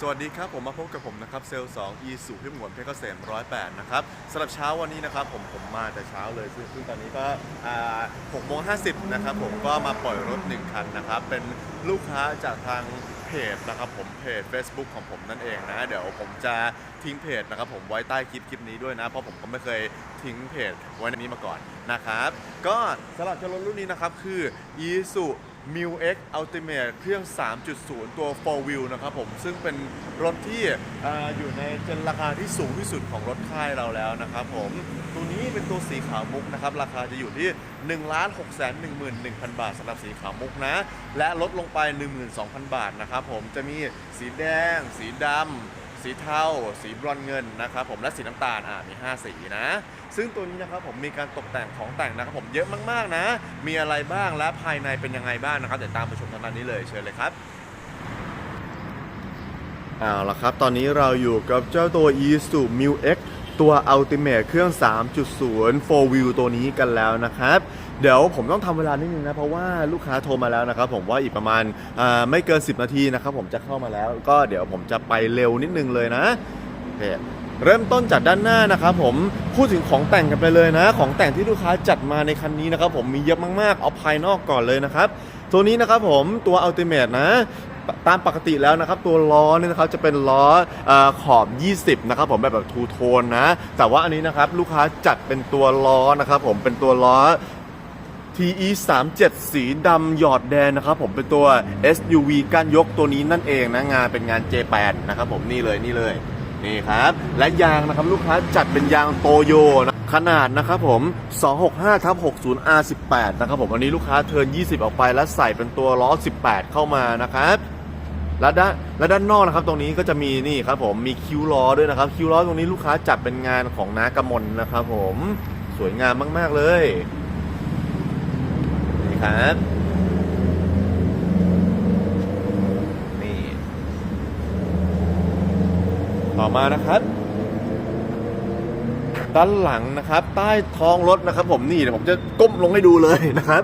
สวัสดีครับผมมาพบกับผมนะครับเซลล์2 e สูพิมพ์หวนเพชรเกษม108นะครับสำหรับเช้าวันนี้นะครับผมผมมาแต่เช้าเลยซึ่งซึ่งตอนนี้ก็6โมง50นะครับผมก็มาปล่อยรถ1คันนะครับเป็นลูกค้าจากทางเพจนะครับผมเพจ Facebook ของผมนั่นเองนะเดี๋ยวผมจะทิ้งเพจนะครับผมไว้ใต้คลิปคลิปนี้ด้วยนะ เพราะผมก็ไม่เคยทิ้งเพจไว้ในนี้มาก่อนนะครับก็สำหรับรถรุ่นนี้นะครับคือ e s u m i l X Ultimate เครื่อง 3.0 ตัว 4 wheel นะครับผม ซึ่งเป็นรถที่ออยู่ในเจนราคาที่สูงที่สุดของรถค่ายเราแล้วนะครับผม ตัวนี้เป็นตัวสีขาวมุกนะครับ ราคาจะอยู่ที่ 1 6 1 1 1 0 0 0 บาทสำหรับสีขาวมุกนะ และลดลงไป 12,000 บาทนะครับผม จะมีสีแดง สีดำ สีเทา สีบรอนเงินนะครับผมและสีน้ำตาลอ่ามี 5 สีนะ ซึ่งตัวนี้นะครับผมมีการตกแต่งของแต่งนะครับผมเยอะมากๆนะ มีอะไรบ้างและภายในเป็นยังไงบ้างนะครับเดี๋ยวตามไปชมทางด้านนี้เลยเชิญเลยครับเอาละครับ ตอนนี้เราอยู่กับเจ้าตัว e s u m i u X ตัว Ultimate เครื่อง 3.0 4 wheel ตัวนี้กันแล้วนะครับ เดี๋ยวผมต้องทำเวลานิดนึงนะ เพราะว่าลูกค้าโทรมาแล้วนะครับผมว่าอีกประมาณไม่เกิน 10 นาทีนะครับผมจะเข้ามาแล้ว ก็เดี๋ยวผมจะไปเร็วนิดนึงเลยนะโอเคเริ่มต้นจากด้านหน้านะครับผมพูดถึงของแต่งกันไปเลยนะ ของแต่งที่ลูกค้าจัดมาในคันนี้นะครับผมมีเยอะมากๆ เอาภายนอกก่อนเลยนะครับ ตัวนี้นะครับผมตัว Ultimate นะ ตามปกติแล้วนะครับตัวล้อเนี่ยนะครับจะเป็นล้อเออขอบ 20 นะครับผมแบบแบบทูโทนนะ แต่ว่าอันนี้นะครับลูกค้าจัดเป็นตัวล้อนะครับผมเป็นตัวล้อ TE 3 7สีดำหยอดแดงนะครับผมเป็นตัว SUV ก้านยกตัวนี้นั่นเองนะงานเป็นงาน J8 นะครับผมนี่เลยนี่เลยนี่ครับและยางนะครับลูกค้าจัดเป็นยางโตโยนะขนาดนะครับผม 265ทับ60 R18 นะครับผม อันนี้ลูกค้าเทิร์น20 ออกไปแล้วใส่เป็นตัวล้อ 18 เข้ามานะครับ และด้านและด้านนอกนะครับตรงนี้ก็จะมีนี่ครับผมมีคิ้วล้อด้วยนะครับ คิ้วล้อตรงนี้ลูกค้าจัดเป็นงานของน้ากำมลนะครับ ผมสวยงามมาก ๆ เลยนี่ครับนี่ต่อมานะครับด้านหลังนะครับ ใต้ท้องรถนะครับ ผมนี่เดี๋ยวผมจะก้มลงให้ดูเลยนะครับ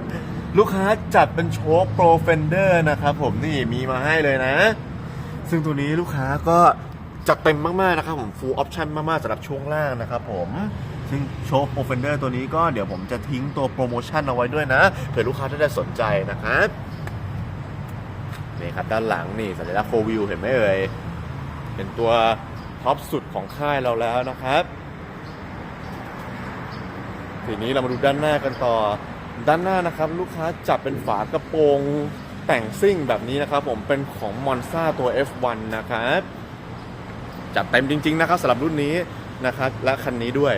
ลูกค้าจัดเป็นโชคโปรเฟนเดอร์นะครับผมนี่มีมาให้เลยนะ ซึ่งตัวนี้ลูกค้าก็จัดเต็มมากๆนะครับผม full option มากๆสำหรับช่วงล่างนะครับผมซึ่งโชคโปรเฟนเดอร์ตัวนี้ก็เดี๋ยวผมจะทิ้งตัวโปรโมชั่นเอาไว้ด้วยนะเผื่อลูกค้าถ้าได้สนใจนะครับนี่ครับด้านหลังนี่สัญลักษณ์4 wheel เห็นไหมเอ่ยเป็นตัวท็อปสุดของค่ายเราแล้วนะครับ ทีนี้เรามาดูด้านหน้ากันต่อ ด้านหน้านะครับลูกค้าจับเป็นฝากระโปรงแต่งซิ่งแบบนี้นะครับ ผมเป็นของมอนซาตัว F1 นะครับจัดเต็มจริง ๆ นะครับสำหรับรุ่นนี้นะครับและคันนี้ด้วย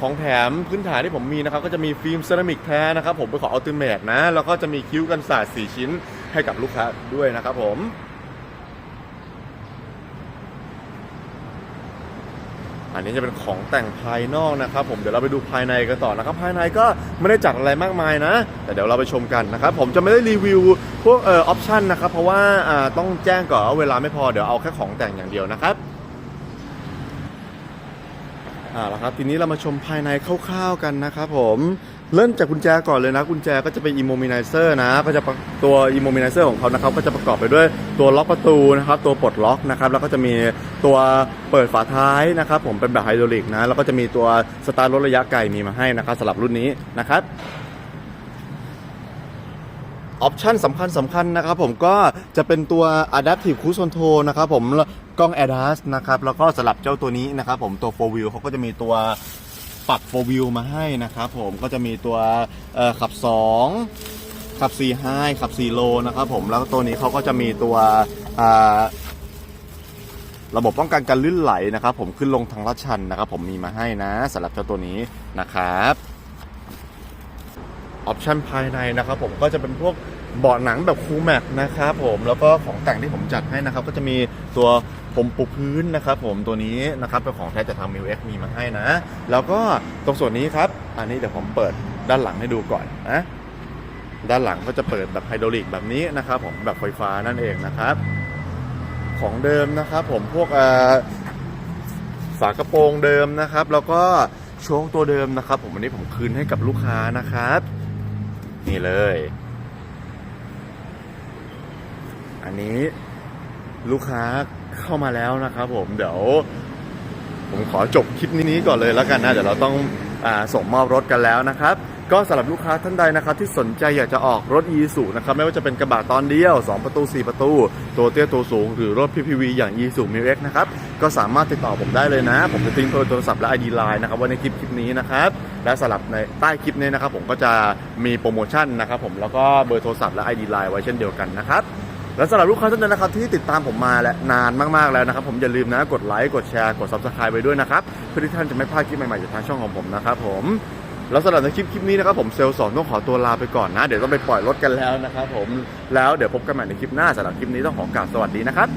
ของแถมพื้นฐานที่ผมมีนะครับ ก็จะมีฟิล์มเซรามิกแท้นะครับ ผมเป็นขออัลติเมทนะ แล้วก็จะมีคิ้วกันสาด4ชิ้นให้กับลูกค้าด้วยนะครับผม อันนี้จะเป็นของแต่งภายนอกนะครับผมเดี๋ยวเราไปดูภายในกันต่อนะครับภายในก็ไม่ได้จัดอะไรมากมายนะ แต่เดี๋ยวเราไปชมกันนะครับผมจะไม่ได้รีวิวพวกเอ่อออปชันนะครับเพราะว่าอ่าต้องแจ้งก่อนว่าเวลาไม่พอเดี๋ยวเอาแค่ของแต่งอย่างเดียวนะครับ อ่าแล้วครับทีนี้เรามาชมภายในคร่าวๆกันนะครับผมเริ่มจากกุญแจก่อนเลยนะกุญแจก็จะเป็นอิโมมินเซอร์นะก็จะประตัวอิโมมินเซอร์ของเขานะครับก็จะประกอบไปด้วยตัวล็อกประตูนะครับตัวปลดล็อกนะครับแล้วก็จะมีตัวเปิดฝาท้ายนะครับผมเป็นแบบไฮดรอลิกนะแล้วก็จะมีตัวสตาร์ทรถระยะไกลมีมาให้นะครับสำหรับรุ่นนี้นะครับ ออปชันสำคัญสำคัญนะครับผมก็จะเป็นตัว Adaptive Cruise Control นะครับผมกล้อง ADAS นะครับแล้วก็สลับเจ้าตัวนี้นะครับผมตัว 4 wheel เขาก็จะมีตัวปรับ 4 wheel มาให้นะครับผมก็จะมีตัวขับ 2 ขับ4 high ขับ4 low นะครับผมแล้วตัวนี้เขาก็จะมีตัวระบบป้องกันการลื่นไหลนะครับผมขึ้นลงทางลาดชันนะครับผมมีมาให้นะสำหรับเจ้าตัวนี้นะครับ ออปชันภายในนะครับผมก็จะเป็นพวกเบาะหนังแบบคูแม็กนะครับผมแล้วก็ของแต่งที่ผมจัดให้นะครับ ก็จะมีตัวผมปูพื้นนะครับผมตัวนี้นะครับเป็นของแท้จากทางมิวเอ็กมีมาให้นะ แล้วก็ตรงส่วนนี้ครับ อันนี้เดี๋ยวผมเปิดด้านหลังให้ดูก่อนนะด้านหลังก็จะเปิดแบบไฮดรอลิกแบบนี้นะครับผมแบบไฟฟ้านั่นเองนะครับ ของเดิมนะครับผมพวกฝากระโปรงเดิมนะครับ แล้วก็โชงตัวเดิมนะครับ ผมวันนี้ผมคืนให้กับลูกค้านะครับ นี่เลย อันนี้ลูกค้าเข้ามาแล้วนะครับผมเดี๋ยว ผมขอจบคลิปนี้ก่อนเลยแล้วกันนะ เดี๋ยวเราต้อง ส่งมอบรถกันแล้วนะครับ ก็สำหรับลูกค้าท่านใดนะครับ ที่สนใจอยากจะออกรถ e สูนะครับไม่ว่าจะเป็นกระบะตอนเดียว 2 ประตู 4 ประตู ตัวเตี้ยตัวสูง หรือรถ PPV อย่าง e สู m i x นะครับ ก็สามารถติดต่อผมได้เลยนะ ผมจะทิ้งเบอร์โทรศัพท์และ ID Line นะครับไว้ในคลิปคลิปนี้นะครับและสำหรับในใต้คลิปนี้นะครับผมก็จะมีโปรโมชั่นนะครับผมแล้วก็เบอร์โทรศัพท์และ ID Line ไว้เช่นเดียวกันนะครับ และสำหรับลูกค้าท่านใดนะครับที่ติดตามผมมาและนานมากๆแล้วนะครับ ผมอย่าลืมนะกดไลค์กดแชร์กด subscribe ไปด้วยนะครับเพื่อที่ท่านจะไม่พลาดคลิปใหม่ๆจากทางช่องของผมนะครับผมแล้วสำหรับในคลิปคลิปนี้นะครับผมเซลล์สองต้องขอตัวลาไปก่อนนะ เดี๋ยวต้องไปปล่อยรถกันแล้วนะครับผมแล้วเดี๋ยวพบกันใหม่ในคลิปหน้าสำหรับคลิปนี้ต้องขอกราบสวัสดีนะครับ